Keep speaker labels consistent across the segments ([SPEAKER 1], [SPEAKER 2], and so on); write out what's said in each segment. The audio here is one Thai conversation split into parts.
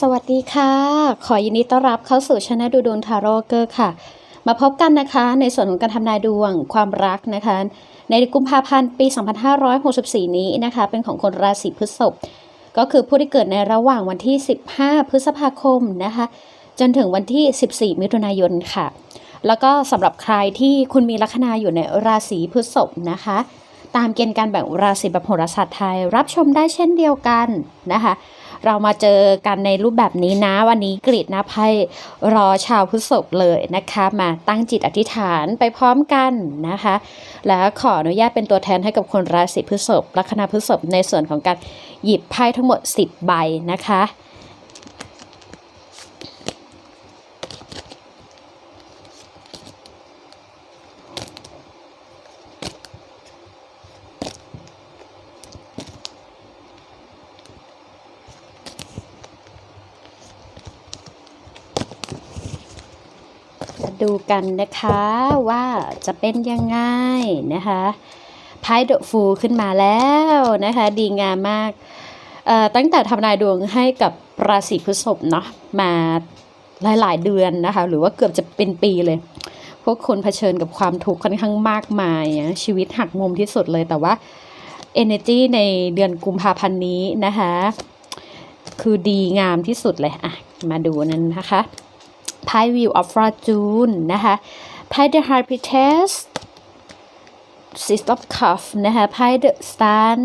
[SPEAKER 1] สวัสดีค่ะ ขอยินดีต้อนรับเข้าสู่ช anel ดูดวงทาโร่เกอร์ค่ะ มาพบกันนะคะในส่วนของการทำนายดวงความรักนะคะ ในกุมภาพันธ์ปี 2564 นี้นะคะ เป็นของคนราศีพฤษภก็คือผู้ที่เกิดในระหว่างวันที่ 15 พฤษภาคมนะคะ จนถึงวันที่ 14 มิถุนายนค่ะ แล้วก็สำหรับใครที่คุณมีลัคนาอยู่ในราศีพฤษภนะคะ ตามเกณฑ์การแบ่งราศีแบบโหราศาสตร์ไทย รับชมได้เช่นเดียวกันนะคะ เรามาเจอกันในรูปแบบนี้นะ วันนี้กรีดนะไพ่รอชาวพุทธศพเลยนะคะ มาตั้งจิตอธิษฐานไปพร้อมกันนะคะ แล้วขออนุญาตเป็นตัวแทนให้กับคนราศีพฤษภลัคนาพฤษภในส่วนของการหยิบไพ่ทั้งหมด 10 ใบนะคะ มาดู กันนะคะว่าจะเป็นยังไงนะคะไพ่เดฟูขึ้นมาแล้วนะคะ ดีงามมากตั้งแต่ทำนายดวงให้กับราศีพฤษภเนาะมาหลาย ๆ เดือนนะคะ หรือว่าเกือบจะเป็นปีเลย พวกคนเผชิญกับความทุกข์ค่อนข้างมากมายชีวิตหักมุมที่สุดเลยแต่ว่า energy ในเดือนกุมภาพันธ์นี้นะคะ คือดีงามที่สุดเลยอะมาดูนั้นนะคะ ไพ่ Wheel of Fortune นะคะไพ่ The High Priestess Six of Cups นะคะไพ่ The Sun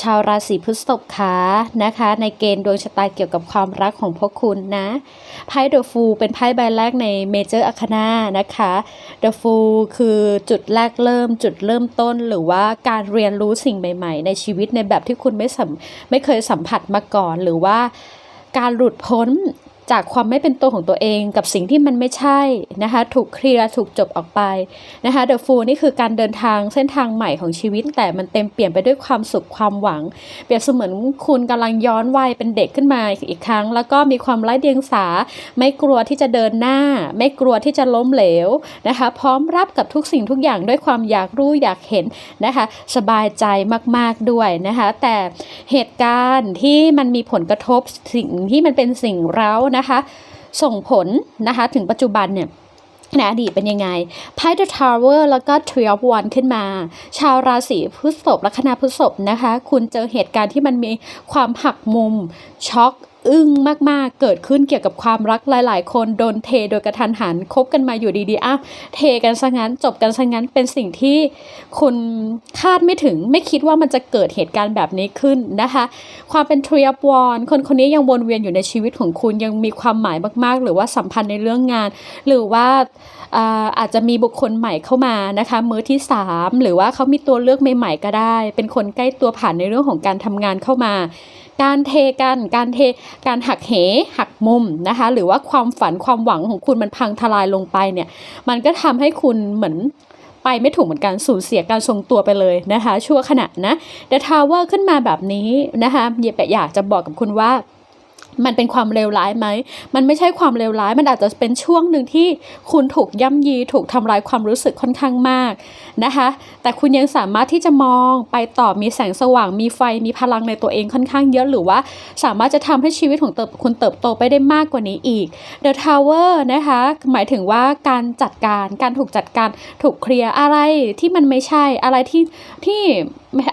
[SPEAKER 1] ชาวราศีพฤษภคะนะคะ ในเกณฑ์ดวงชะตาเกี่ยวกับความรักของพวกคุณนะไพ่ The Fool เป็นไพ่ใบแรกใน Major Arcana นะคะ The Fool คือจุดแรกเริ่มจุดเริ่มต้น หรือว่าการเรียนรู้สิ่งใหม่ ๆ ในชีวิตในแบบที่คุณไม่สัมไม่เคยสัมผัสมาก่อนหรือว่าการหลุดพ้น จากความไม่เป็นตัวของตัวเองกับสิ่งที่มันไม่ใช่นะคะ ถูกเคลียร์ถูกจบออกไปนะคะ The Fool นี่คือการเดินทางเส้นทางใหม่ของชีวิต แต่มันเต็มเปลี่ยนไปด้วยความสุขความหวัง เปรียบเสมือนคุณกำลังย้อนวัยเป็นเด็กขึ้นมาอีกครั้ง แล้วก็มีความไร้เดียงสา ไม่กลัวที่จะเดินหน้า ไม่กลัวที่จะล้มเหลวนะคะ พร้อมรับกับทุกสิ่งทุกอย่างด้วยความอยากรู้อยากเห็นนะคะ สบายใจมาก ๆด้วยนะคะ แต่เหตุการณ์ที่มันมีผลกระทบสิ่งที่มันเป็นสิ่งเร้านะคะ ส่งผลนะคะถึงปัจจุบันเนี่ยในอดีตเป็นยังไงไพ่ The Tower แล้วก็ Tree of One ขึ้นมา ชาวราศีพฤษภลัคนาพฤษภนะคะ คุณเจอเหตุการณ์ที่มันมีความหักมุมช็อก อึ้งมากๆ เกิดขึ้นเกี่ยวกับความรักหลาย ๆ คนโดนเทโดยกระทันหันคบกันมาอยู่ดีๆอ้าวเทกันซะงั้นจบกันซะงั้นเป็นสิ่งที่คุณคาดไม่ถึงไม่คิดว่ามันจะเกิดเหตุการณ์แบบนี้ขึ้นนะคะ ความเป็นทรีอ w วอนคนคนนี้ยังวนเวียนอยู่ในชีวิตของคุณยังมีความหมายมากๆ หรือว่าสัมพันธ์ในเรื่องงาน หรือว่าอ่าอาจจะมีบุคคลใหม่เข้ามานะคะมือที่ 3 หรือว่าเขามีตัวเลือกใหม่ๆก็ได้ เป็นคนใกล้ตัวผ่านในเรื่องของการทำงานเข้ามา การเทกันการเทการหักเหหักมุมนะคะ หรือว่าความฝันความหวังของคุณมันพังทลายลงไปเนี่ย มันก็ทำให้คุณเหมือนไปไม่ถูกเหมือนกันสูญเสียการทรงตัวไปเลยนะคะ ชั่วขณะนะเดทาวเวอร์ขึ้นมาแบบนี้นะคะอยากจะบอกกับคุณว่า มันเป็นความเลวร้ายไหม มันไม่ใช่ความเลวร้าย มันอาจจะเป็นช่วงหนึ่งที่คุณถูกย่ำยี ถูกทำลายความรู้สึกค่อนข้างมากนะคะ แต่คุณยังสามารถที่จะมองไปต่อ มีแสงสว่าง มีไฟ มีพลังในตัวเองค่อนข้างเยอะ หรือว่าสามารถจะทำให้ชีวิตของเติบคุณเติบโตไปได้มากกว่านี้อีก The Tower นะคะ หมายถึงว่าการจัดการ การถูกจัดการ ถูกเคลียร์อะไรที่มันไม่ใช่ อะไรที่ที่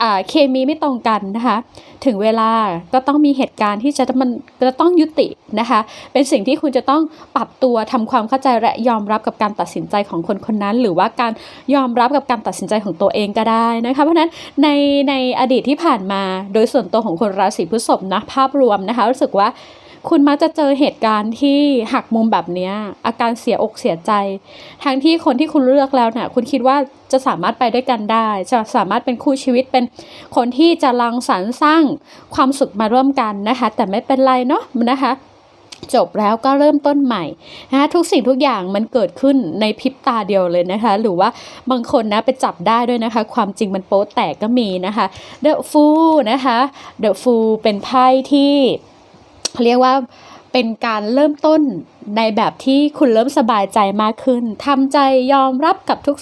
[SPEAKER 1] อ่าเคมีไม่ตรงกันนะคะ ถึงเวลาก็ต้องมีเหตุการณ์ที่จะมันจะต้องยุตินะคะ เป็นสิ่งที่คุณจะต้องปรับตัวทำความเข้าใจและยอมรับกับการตัดสินใจของคนคนนั้น หรือว่าการยอมรับกับการตัดสินใจของตัวเองก็ได้นะคะเพราะฉะนั้นในในอดีตที่ผ่านมาโดยส่วนตัวของคนราศีพฤษภนะภาพรวมนะคะรู้สึกว่า คุณมักจะเจอเหตุการณ์ที่หักมุมแบบเนี้ยอาการเสียอกเสียใจ ทั้งที่คนที่คุณเลือกแล้วเนี่ยคุณคิดว่าจะสามารถไปด้วยกันได้ จะสามารถเป็นคู่ชีวิตเป็นคนที่จะรังสรรค์สร้างความสุขมาร่วมกันนะคะ แต่ไม่เป็นไรเนาะนะคะจบแล้วก็เริ่มต้นใหม่นะทุกสิ่งทุกอย่างมันเกิดขึ้นในพริบตาเดียวเลยนะคะ หรือว่าบางคนนะไปจับได้ด้วยนะคะ ความจริงมันโป๊ะแตกก็มีนะคะ The Fool นะคะ The Fool เป็นไพ่ที่ เรียกว่าเป็นการเริ่มต้นในแบบที่คุณเริ่มสบายใจมากขึ้นทำใจยอมรับกับทุก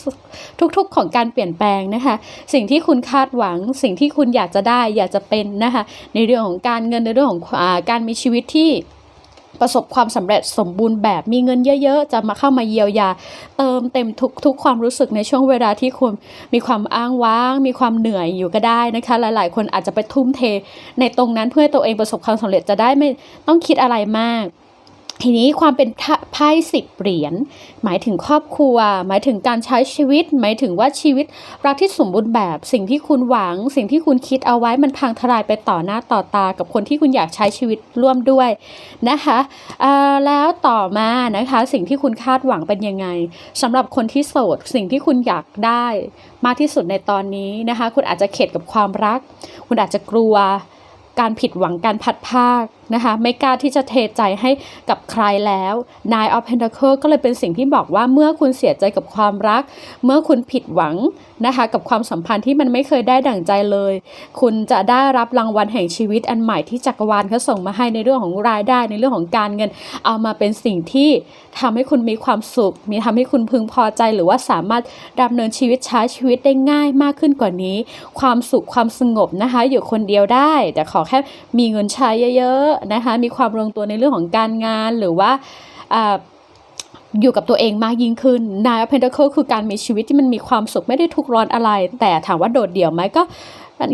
[SPEAKER 1] ทุกๆของการเปลี่ยนแปลงนะคะ สิ่งที่คุณคาดหวัง สิ่งที่คุณอยากจะได้อยากจะเป็นนะคะ ในเรื่องของการเงินในเรื่องของอการมีชีวิตที่ ประสบความสำเร็จสมบูรณ์แบบมีเงินเยอะ ๆ จะมาเข้ามาเยียวยา เติมเต็มทุกๆความรู้สึกในช่วงเวลาที่คุณมีความอ้างว้าง มีความเหนื่อยอยู่ก็ได้นะคะ หลายๆ คนอาจจะไปทุ่มเทในตรงนั้นเพื่อตัวเองประสบความสำเร็จจะได้ไม่ต้องคิดอะไรมาก ทีนี้ความเป็นไพ่สิบเหรียญหมายถึงครอบครัว หมายถึงการใช้ชีวิต หมายถึงว่าชีวิตรักที่สมบูรณ์แบบ สิ่งที่คุณหวัง สิ่งที่คุณคิดเอาไว้มันพังทลายไปต่อหน้าต่อตา กับคนที่คุณอยากใช้ชีวิตร่วมด้วยนะคะแล้วต่อมานะคะ สิ่งที่คุณคาดหวังเป็นยังไงสำหรับคนที่โสด สิ่งที่คุณอยากได้ มากที่สุดในตอนนี้นะคะ คุณอาจจะเข็ดกับความรัก คุณอาจจะกลัว การผิดหวังการพัดภาค นะคะไม่กล้าที่จะเทใจให้กับใครแล้ว Nine of Pentacles ก็เลยเป็นสิ่งที่บอกว่าเมื่อคุณเสียใจกับความรัก เมื่อคุณผิดหวังนะคะกับความสัมพันธ์ที่มันไม่เคยได้ดั่งใจเลย คุณจะได้รับรางวัลแห่งชีวิตอันใหม่ที่จักรวาลเขาส่งมาให้ในเรื่องของรายได้ในเรื่องของการเงิน เอามาเป็นสิ่งที่ทำให้คุณมีความสุข มีทำให้คุณพึงพอใจหรือว่าสามารถดำเนินชีวิตใช้ชีวิตได้ง่ายมากขึ้นกว่านี้ ความสุขความสงบนะคะอยู่คนเดียวได้ แต่ขอแค่มีเงินใช้เยอะนะคะมีความลงตัวในเรื่องของการงานหรือว่าอยู่กับตัวเองมากยิ่งขึ้น Nine of Pentacles คือการมีชีวิตที่มันมีความสุขไม่ได้ทุกร้อนอะไร แต่ถามว่าโดดเดี่ยวไหมก็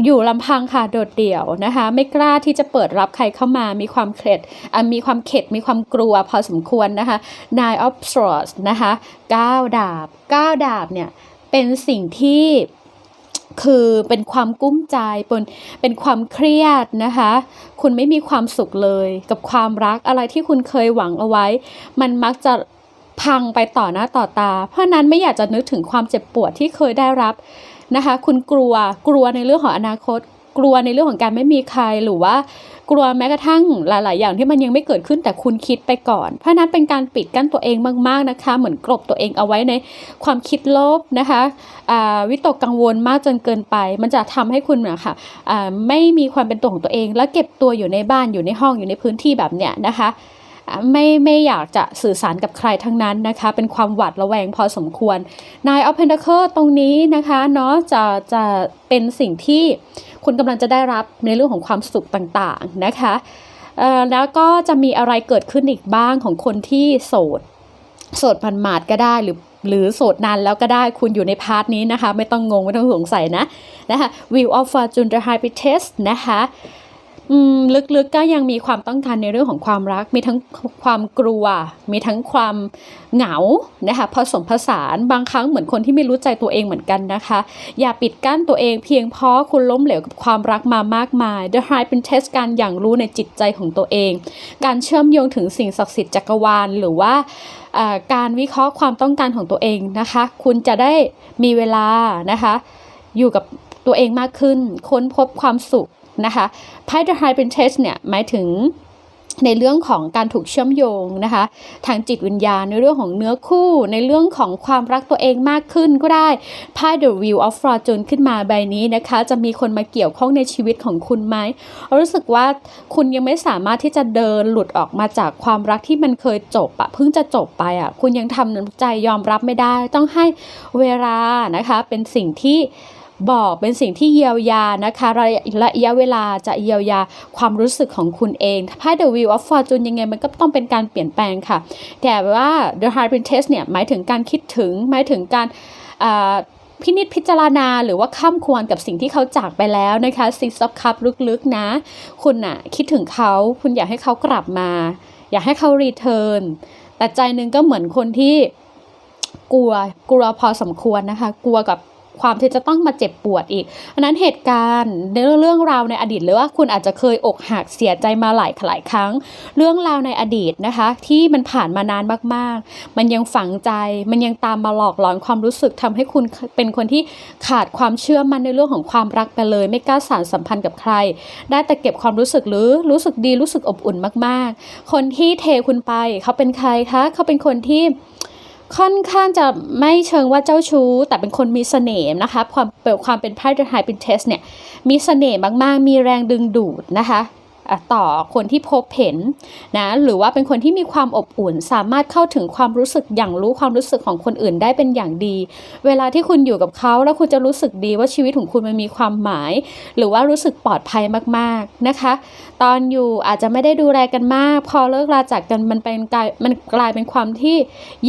[SPEAKER 1] อยู่ลำพังค่ะโดดเดี่ยวนะคะ ไม่กล้าที่จะเปิดรับใครเข้ามามีความเข็ดมีความเข็ดมีความกลัวพอสมควรนะคะ Nine of Swords นะคะ9ดาบ9ดาบเนี่ยเป็นสิ่งที่ คือเป็นความกุ้มใจเป็นเป็นความเครียดนะคะ คุณไม่มีความสุขเลยกับความรักอะไรที่คุณเคยหวังเอาไว้ มันมักจะพังไปต่อหน้าต่อตา เพราะนั้นไม่อยากจะนึกถึงความเจ็บปวดที่เคยได้รับนะคะ คุณกลัวกลัวในเรื่องของอนาคต กลัวในเรื่องของการไม่มีใครหรือว่ากลัวแม้กระทั่งหลาย ๆ อย่างที่มันยังไม่เกิดขึ้นแต่คุณคิดไปก่อน เพราะนั้นเป็นการปิดกั้นตัวเองมาก ๆ นะคะ เหมือนกลบตัวเองเอาไว้ในความคิดลบนะคะวิตกกังวลมากจนเกินไป มันจะทำให้คุณนะคะอะไม่มีความเป็นตัวของตัวเอง และเก็บตัวอยู่ในบ้านอยู่ในห้องอยู่ในพื้นที่แบบเนี้ยนะคะ ไม่ไม่อยากจะสื่อสารกับใครทั้งนั้นนะคะ เป็นความหวาดระแวงพอสมควร Nine of Pentacles ตรงนี้นะคะเนาะจะจะเป็นสิ่งที่คุณกำลังจะได้รับในเรื่องของความสุขต่างๆนะคะแล้วก็จะมีอะไรเกิดขึ้นอีกบ้างของคนที่โสด โสดพันหมาดก็ได้หรือหรือโสดนานแล้วก็ได้คุณอยู่ในพาร์ทนี้นะคะ ไม่ต้องงง ไม่ต้องสงสัยนะนะคะ Wheel of Fortune the High Priestess นะคะ ลึกๆก็ยังมีความต้องการในเรื่องของความรัก มีทั้งความกลัว มีทั้งความเหงานะคะผสมผสานบางครั้งเหมือนคนที่ไม่รู้ใจตัวเองเหมือนกันนะคะ อย่าปิดกั้นตัวเองเพียงเพราะคุณล้มเหลวกับความรักมามากมาย The High Priestess การอย่างรู้ในจิตใจของตัวเอง การเชื่อมโยงถึงสิ่งศักดิ์สิทธิ์จักรวาลหรือว่าการวิเคราะห์ความต้องการของตัวเองนะคะ คุณจะได้มีเวลานะคะ อยู่กับตัวเองมากขึ้น ค้นพบความสุข นะคะไพ่ The High Priestess เนี่ยหมายถึงในเรื่องของการถูกเชื่อมโยงนะคะ ทางจิตวิญญาณในเรื่องของเนื้อคู่ ในเรื่องของความรักตัวเองมากขึ้นก็ได้ไพ่ The Wheel of Fortune ขึ้นมาใบนี้นะคะ จะมีคนมาเกี่ยวข้องในชีวิตของคุณไหมรู้สึกว่าคุณยังไม่สามารถที่จะเดินหลุดออกมาจากความรักที่มันเคยจบอะเพิ่งจะจบไปอะคุณยังทำใจยอมรับไม่ได้ ต้องให้เวลานะคะเป็นสิ่งที่ บอกเป็นสิ่งที่เยียวยานะคะระยะระยะเวลาจะเยียวยาความรู้สึกของคุณเองไพ่ The Wheel of Fortune ยังไงมันก็ต้องเป็นการเปลี่ยนแปลงค่ะ แต่ว่า The High Priestess เนี่ยหมายถึงการคิดถึงหมายถึงการพินิจพิจารณาหรือว่าข้ามควรกับสิ่งที่เขาจากไปแล้วนะคะ Six of Cups ลึกๆนะ คุณน่ะคิดถึงเขาคุณอยากให้เขากลับมา อยากให้เขารีเทิร์นแต่ใจนึงก็เหมือนคนที่กลัวกลัวพอสมควรนะคะ กลัวกับ ความที่จะต้องมาเจ็บปวดอีกอันนั้นเหตุการณ์ในเรื่องราวในอดีตหรือว่าคุณอาจจะเคยอกหักเสียใจมาหลายหลายครั้ง เรื่องราวในอดีตนะคะ ที่มันผ่านมานานมากๆ มันยังฝังใจมันยังตามมาหลอกหลอนความรู้สึกทำให้คุณเป็นคนที่ขาดความเชื่อมั่นในเรื่องของความรักไปเลย ไม่กล้าสานสัมพันธ์กับใคร ได้แต่เก็บความรู้สึกหรือรู้สึกดีรู้สึกอบอุ่นมาก ๆ คนที่เทคุณไปเขาเป็นใครคะเขาเป็นคนที่ ค่อนข้างจะไม่เชิงว่าเจ้าชู้ แต่เป็นคนมีเสน่ห์นะคะ ความเป็นความเป็นไพ่ The High Priestess เนี่ยมีเสน่ห์มากๆ มีแรงดึงดูดนะคะ ต่อคนที่พบเห็นนะหรือว่าเป็นคนที่มีความอบอุ่น สามารถเข้าถึงความรู้สึกอย่างรู้ความรู้สึกของคนอื่นได้เป็นอย่างดี เวลาที่คุณอยู่กับเขาแล้วคุณจะรู้สึกดีว่าชีวิตของคุณมันมีความหมาย หรือว่ารู้สึกปลอดภัยมากๆนะคะ ตอนอยู่อาจจะไม่ได้ดูแลกันมาก พอเลิกลาจากกันมันเป็นกลายมันกลายเป็นความที่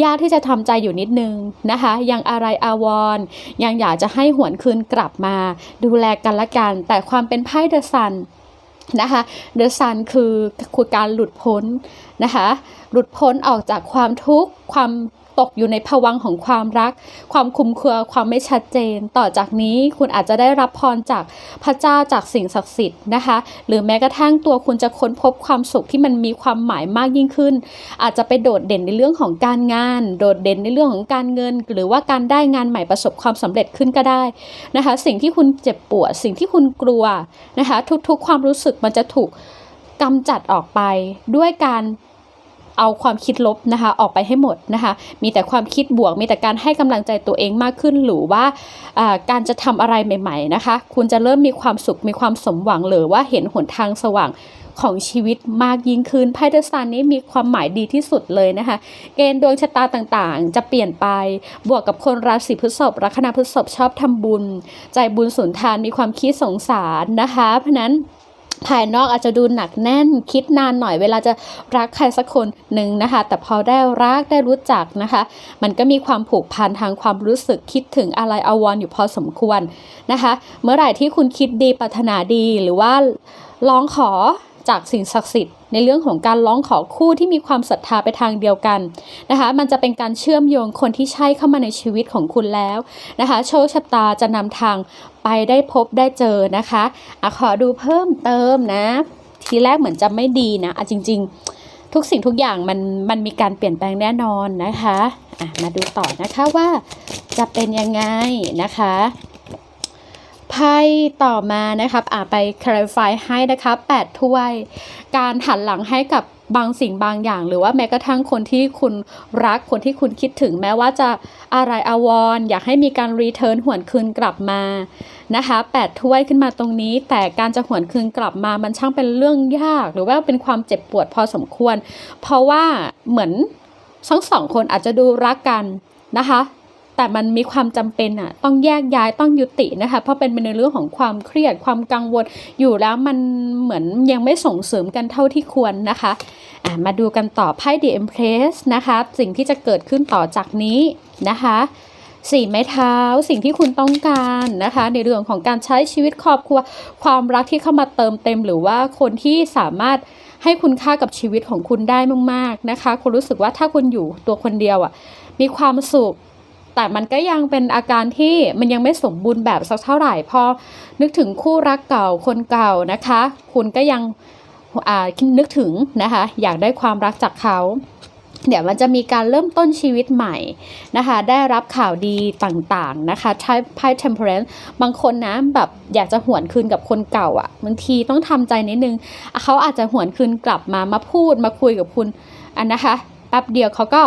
[SPEAKER 1] ยากที่จะทำใจอยู่นิดนึงนะคะ ยังอะไรอาวรณ์ยังอยากจะให้หวนคืนกลับมา ดูแลกันละกัน แต่ความเป็นไพ่เดอะซัน นะคะเดอะซันคือคือการหลุดพ้นนะคะหลุดพ้นออกจากความทุกข์ความ ตกอยู่ในภวังของความรัก ความคุมเครือความไม่ชัดเจน ต่อจากนี้คุณอาจจะได้รับพรจากพระเจ้าจากสิ่งศักดิ์สิทธิ์นะคะ หรือแม้กระทั่งตัวคุณจะค้นพบความสุขที่มันมีความหมายมากยิ่งขึ้น อาจจะไปโดดเด่นในเรื่องของการงาน โดดเด่นในเรื่องของการเงิน หรือว่าการได้งานใหม่ประสบความสำเร็จขึ้นก็ได้นะคะ สิ่งที่คุณเจ็บปวด สิ่งที่คุณกลัวนะคะ ทุกๆ ความรู้สึกมันจะถูกกำจัดออกไปด้วยการ เอาความคิดลบนะคะออกไปให้หมดนะคะ มีแต่ความคิดบวก มีแต่การให้กำลังใจตัวเองมากขึ้น หรือว่าการจะทำอะไรใหม่ ๆนะคะ คุณจะเริ่มมีความสุข มีความสมหวัง หรือว่าเห็นหนทางสว่างของชีวิตมากยิ่งขึ้นไพ่เดอะซันนี้มีความหมายดีที่สุดเลยนะคะ เกณฑ์ดวงชะตาต่างๆ จะเปลี่ยนไป บวกกับคนราศีพฤษภลัคนาพฤษภชอบทำบุญ ใจบุญสุนทานมีความคิดสงสารนะคะ เพราะนั้น ภายนอกอาจจะดูหนักแน่นคิดนานหน่อยเวลาจะรักใครสักคนหนึ่งนะคะ แต่พอได้รักได้รู้จักนะคะ มันก็มีความผูกพันทางความรู้สึกคิดถึงอะไรอาวรออยู่พอสมควรนะคะ เมื่อไหร่ที่คุณคิดดีปรารถนาดีหรือว่าร้องขอ จากสิ่งศักดิ์สิทธิ์ในเรื่องของการร้องขอคู่ที่มีความศรัทธาไปทางเดียวกันนะคะ มันจะเป็นการเชื่อมโยงคนที่ใช่เข้ามาในชีวิตของคุณแล้วนะคะ โชคชะตาจะนำทางไปได้พบได้เจอนะคะอะขอดูเพิ่มเติมนะ ทีแรกเหมือนจะไม่ดีนะอะจริง ๆ ทุกสิ่งทุกอย่างมันมันมีการเปลี่ยนแปลงแน่นอนนะคะอะมาดูต่อนะคะว่าจะเป็นยังไงนะคะ ไพ่ต่อมานะครับอะไป clarify ให้นะคะ8ถ้วย การหันหลังให้กับบางสิ่งบางอย่าง หรือว่าแม้กระทั่งคนที่คุณรักคนที่คุณคิดถึงแม้ว่าจะอะไรอาวรณ์อยากให้มีการรีเทิร์นหวนคืนกลับมานะคะแปดถ้วยขึ้นมาตรงนี้ แต่การจะหวนคืนกลับมามันช่างเป็นเรื่องยาก หรือว่าเป็นความเจ็บปวดพอสมควร เพราะว่าเหมือนทั้งสองคนอาจจะดูรักกันนะคะ แต่มันมีความจำเป็นอะต้องแยกย้ายต้องยุตินะคะเพราะเป็นในเรื่องของความเครียดความกังวลอยู่แล้วมันเหมือนยังไม่ส่งเสริมกันเท่าที่ควรนะคะอะมาดูกันต่อไพ่ The Empress นะคะสิ่งที่จะเกิดขึ้นต่อจากนี้นะคะสี่ไม้เท้าสิ่งที่คุณต้องการนะคะ ในเรื่องของการใช้ชีวิตครอบครัว ความรักที่เข้ามาเติมเต็ม หรือว่าคนที่สามารถให้คุณค่ากับชีวิตของคุณได้มากๆนะคะ คุณรู้สึกว่าถ้าคุณอยู่ตัวคนเดียวอะมีความสุข แต่มันก็ยังเป็นอาการที่มันยังไม่สมบูรณ์แบบสักเท่าไหร่พอนึกถึงคู่รักเก่าคนเก่านะคะ คุณก็ยังนึกถึงนะคะ อยากได้ความรักจากเขาเดี๋ยวมันจะมีการเริ่มต้นชีวิตใหม่นะคะ ได้รับข่าวดีต่างๆนะคะไพ่ไพ่ temperance บางคนนะแบบอยากจะหวนคืนกับคนเก่าอะ่ะบางทีต้องทำใจนิดนึง เขาอาจจะหวนคืนกลับมามาพูดมาคุยกับคุณอันนะคะแป๊บเดียวเขาก็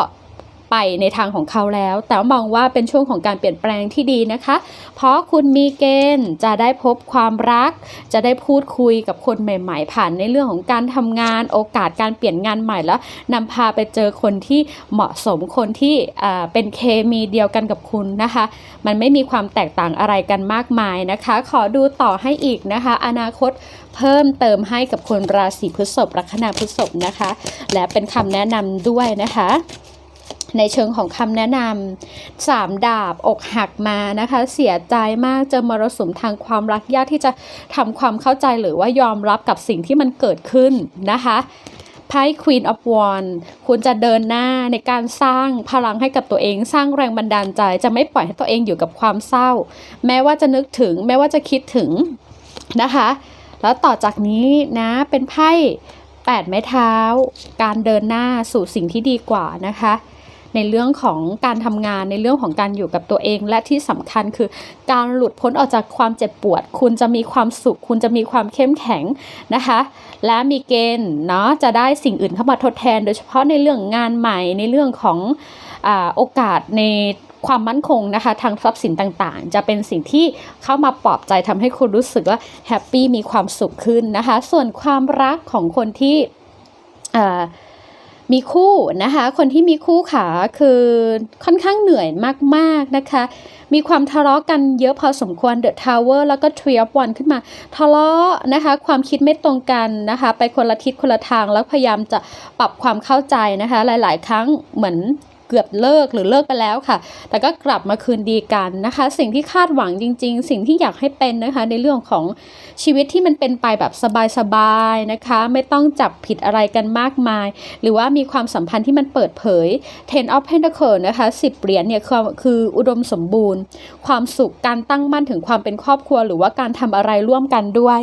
[SPEAKER 1] ไปในทางของเขาแล้ว แต่มองว่าเป็นช่วงของการเปลี่ยนแปลงที่ดีนะคะ เพราะคุณมีเกณฑ์จะได้พบความรัก จะได้พูดคุยกับคนใหม่ ๆ ผ่านในเรื่องของการทำงาน โอกาสการเปลี่ยนงานใหม่แล้วนำพาไปเจอคนที่เหมาะสมคนที่เป็นเคมีเดียวกันกับคุณนะคะ มันไม่มีความแตกต่างอะไรกันมากมายนะคะ ขอดูต่อให้อีกนะคะ อนาคตเพิ่มเติมให้กับคนราศีพฤษภลัคนาพฤษภนะคะ และเป็นคำแนะนำด้วยนะคะ ในเชิงของคำแนะนำสามดาบอกหักมานะคะ เสียใจมากเจอมรสุมทางความรักยากที่จะทำความเข้าใจหรือว่ายอมรับกับสิ่งที่มันเกิดขึ้นนะคะไพ่ Queen of Wands คุณจะเดินหน้าในการสร้างพลังให้กับตัวเอง สร้างแรงบันดาลใจ จะไม่ปล่อยให้ตัวเองอยู่กับความเศร้า แม้ว่าจะนึกถึง แม้ว่าจะคิดถึงนะคะ แล้วต่อจากนี้นะเป็นไพ่แปดไม้เท้า การเดินหน้าสู่สิ่งที่ดีกว่านะคะ ในเรื่องของการทำงานในเรื่องของการอยู่กับตัวเอง และที่สำคัญคือ การหลุดพ้นออกจากความเจ็บปวด คุณจะมีความสุข คุณจะมีความเข้มแข็งนะคะ และมีเกณฑ์เนาะจะได้สิ่งอื่นเข้ามาทดแทน โดยเฉพาะในเรื่องงานใหม่ในเรื่องของอโอกาสในความมั่นคงนะคะทางทรัพย์สินต่างๆ จะเป็นสิ่งที่เข้ามาปลอบใจทำให้คุณรู้สึกว่าแฮปปี้มีความสุขขึ้นนะคะ ส่วนความรักของคนที่เอ่อ มีคู่นะคะ คนที่มีคู่ขาคือค่อนข้างเหนื่อยมากๆนะคะ มีความทะเลาะกันเยอะพอสมควร The Tower แล้วก็ Tree of One ขึ้นมา ทะเลาะนะคะ ความคิดไม่ตรงกันนะคะ ไปคนละทิศคนละทางแล้วพยายามจะปรับความเข้าใจนะคะ หลาย ๆ ครั้งเหมือน เกือบเลิกหรือเลิกไปแล้วค่ะ แต่ก็กลับมาคืนดีกันนะคะ สิ่งที่คาดหวังจริง ๆ สิ่งที่อยากให้เป็นนะคะ ในเรื่องของชีวิตที่มันเป็นไปแบบสบายๆนะคะ ไม่ต้องจับผิดอะไรกันมากมาย หรือว่ามีความสัมพันธ์ที่มันเปิดเผย Ten of Pentacles นะคะ10เหรียญเนี่ยคือคืออุดมสมบูรณ์ ความสุขการตั้งมั่นถึงความเป็นครอบครัว หรือว่าการทำอะไรร่วมกันด้วย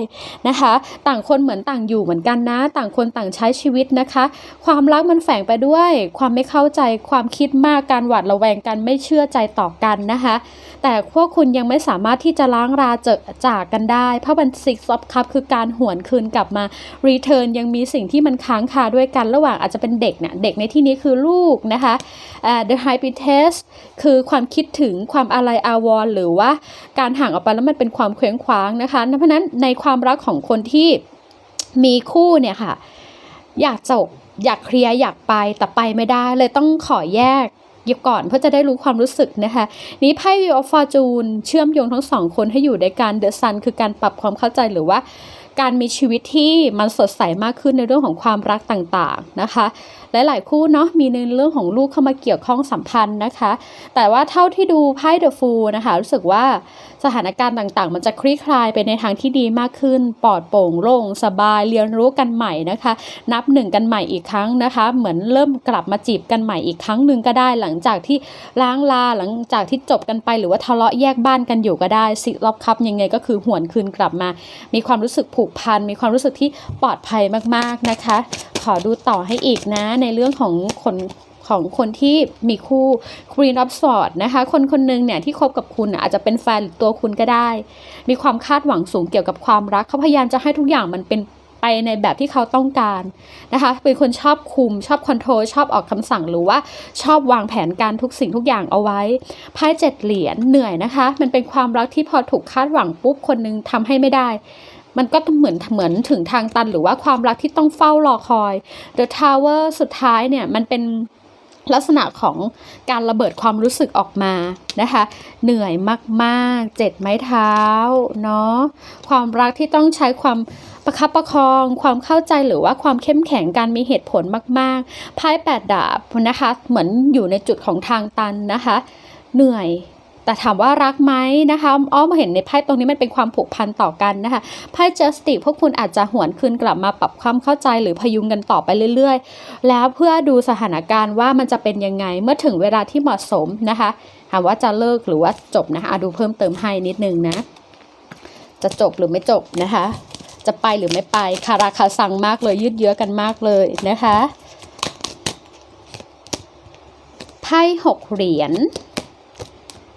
[SPEAKER 1] นะคะ ต่างคนเหมือนต่างอยู่เหมือนกันนะ ต่างคนต่างใช้ชีวิตนะคะ ความรักมันแฝงไปด้วย ความไม่เข้าใจความคิดมากการหวาดระแวงกันไม่เชื่อใจต่อกันนะคะ แต่พวกคุณยังไม่สามารถที่จะล้างราเจอจากกันได้เพราะมัน Six of Cups คือการหวนคืนกลับมา Return ยังมีสิ่งที่มันค้างคาด้วยกันระหว่างอาจจะเป็นเด็กเนี่ยเด็กในที่นี้คือลูกนะคะอ่า The High Priestess คือความคิดถึงความอาลัยอาวรณ์หรือว่าการห่างออกไปแล้วมันเป็นความเคว้งคว้างนะคะเพราะฉะนั้นในความรักของคนที่มีคู่เนี่ยค่ะ อยากจบ อยากเคลียร์อยากไปแต่ไปไม่ได้เลยต้องขอแยกย็บก่อนเพื่อจะได้รู้ความรู้สึกนะคะ นี้ไพ่ Wheel of Fortune เชื่อมโยงทั้งสองคนให้อยู่ในการ The Sun คือการปรับความเข้าใจหรือว่า การมีชีวิตที่มันสดใสมากขึ้นในเรื่องของความรักต่างๆนะคะ หลายๆคู่เนาะมีในเรื่องของลูกเข้ามาเกี่ยวข้องสัมพันธ์นะคะ แต่ว่าเท่าที่ดูไพ่ The Fool นะคะ รู้สึกว่าสถานการณ์ต่างๆ มันจะคลี่คลายไปในทางที่ดีมากขึ้น ปลอดโปร่งโล่งสบายเรียนรู้กันใหม่นะคะ นับหนึ่งกันใหม่อีกครั้งนะคะ เหมือนเริ่มกลับมาจีบกันใหม่อีกครั้งหนึ่งก็ได้หลังจากที่ล้างลาหลังจากที่จบกันไปหรือว่าทะเลาะแยกบ้านกันอยู่ก็ได้สิรอบคับยังไงก็คือหวนคืนกลับมา มีความรู้สึกผูกพันมีความรู้สึกที่ปลอดภัยมากๆนะคะ ขอดูต่อให้อีกนะในในเรื่องของคนของคนที่มีคู่ Queen of Swords นะคะ คนคนหนึ่งเนี่ยที่คบกับคุณอาจจะเป็นแฟนหรือตัวคุณก็ได้ มีความคาดหวังสูงเกี่ยวกับความรักเขาพยายามจะให้ทุกอย่างมันเป็นไปในแบบที่เขาต้องการนะคะ เป็นคนชอบคุม ชอบคอนโทรลชอบออกคำสั่งหรือว่าชอบวางแผนการทุกสิ่งทุกอย่างเอาไว้ไพ่เจ็ดเหรียญเหนื่อยนะคะ มันเป็นความรักที่พอถูกคาดหวังปุ๊บคนนึงทำให้ไม่ได้ มันก็เหมือนเหมือนถึงทางตันหรือว่าความรักที่ต้องเฝ้ารอคอย The Tower สุดท้ายเนี่ยมันเป็นลักษณะของการระเบิดความรู้สึกออกมานะคะ เหนื่อยมากๆ เจ็ดไม้เท้าเนาะความรักที่ต้องใช้ความประคับประคอง ความเข้าใจหรือว่าความเข้มแข็งการมีเหตุผลมากๆไพ่แปดดาบนะคะ เหมือนอยู่ในจุดของทางตันนะคะ เหนื่อย แต่ถามว่ารักไหมนะคะอ้อมเห็นในไพ่ตรงนี้มันเป็นความผูกพันต่อกันนะคะไพ่ justice พวกคุณอาจจะหวนคืนกลับมาปรับความเข้าใจหรือพยุงกันต่อไปเรื่อย ๆ แล้วเพื่อดูสถานการณ์ว่ามันจะเป็นยังไงเมื่อถึงเวลาที่เหมาะสมนะคะถามว่าจะเลิกหรือว่าจบนะคะดูเพิ่มเติมให้นิดนึงนะ จะจบหรือไม่จบนะคะ จะไปหรือไม่ไปคาราคาซังมากเลยยืดเยื้อกันมากเลยนะคะไพ่หกเหรียญ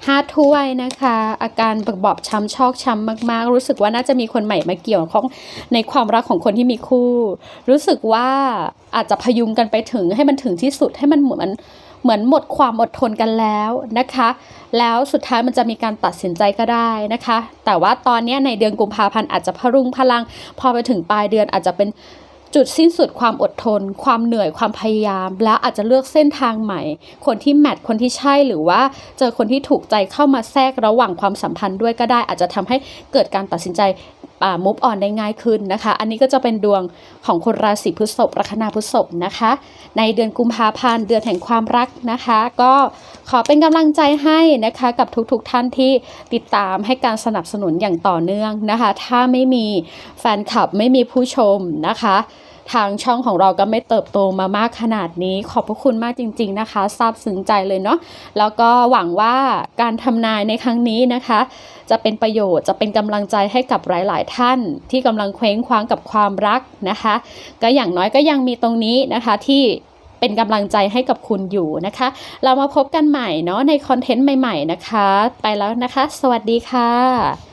[SPEAKER 1] ห้าถ้วยนะคะ อาการบอบช้ำชอกช้ำมากๆ รู้สึกว่าน่าจะมีคนใหม่มาเกี่ยวข้องในความรักของคนที่มีคู่ รู้สึกว่าอาจจะพยุงกันไปถึงให้มันถึงที่สุดให้มันเหมือนเหมือนหมดความอดทนกันแล้วนะคะ แล้วสุดท้ายมันจะมีการตัดสินใจก็ได้นะคะ แต่ว่าตอนนี้ในเดือนกุมภาพันธ์อาจจะพรุงพลัง พอไปถึงปลายเดือนอาจจะเป็น จุดสิ้นสุดความอดทน ความเหนื่อยความพยายาม แล้วอาจจะเลือกเส้นทางใหม่ คนที่แมทคนที่ใช่หรือว่าเจอคนที่ถูกใจเข้ามาแทรกระหว่างความสัมพันธ์ด้วยก็ได้อาจจะทำให้เกิดการตัดสินใจ มุฟออนได้ง่ายขึ้นนะคะ อันนี้ก็จะเป็นดวงของคนราศีพฤษภลัคนาพฤษภนะคะ ในเดือนกุมภาพันธ์เดือนแห่งความรักนะคะ ก็ขอเป็นกำลังใจให้นะคะกับทุกๆทท่านที่ติดตามให้การสนับสนุนอย่างต่อเนื่องนะคะ ถ้าไม่มีแฟนคลับไม่มีผู้ชมนะคะ ทางช่องของเราก็ไม่เติบโตมามากขนาดนี้ ขอบพระคุณมากจริง ๆนะคะซาบซึ้งใจเลยเนาะแล้วก็หวังว่าการทำนายในครั้งนี้นะคะ จะเป็นประโยชน์จะเป็นกำลังใจให้กับหลาย ๆ ท่าน ที่กำลังเคว้งคว้างกับความรักนะคะ ก็อย่างน้อยก็ยังมีตรงนี้นะคะที่เป็นกำลังใจให้กับคุณอยู่นะคะ เรามาพบกันใหม่เนาะในคอนเทนต์ใหม่ ๆ นะคะ ไปแล้วนะคะ สวัสดีค่ะ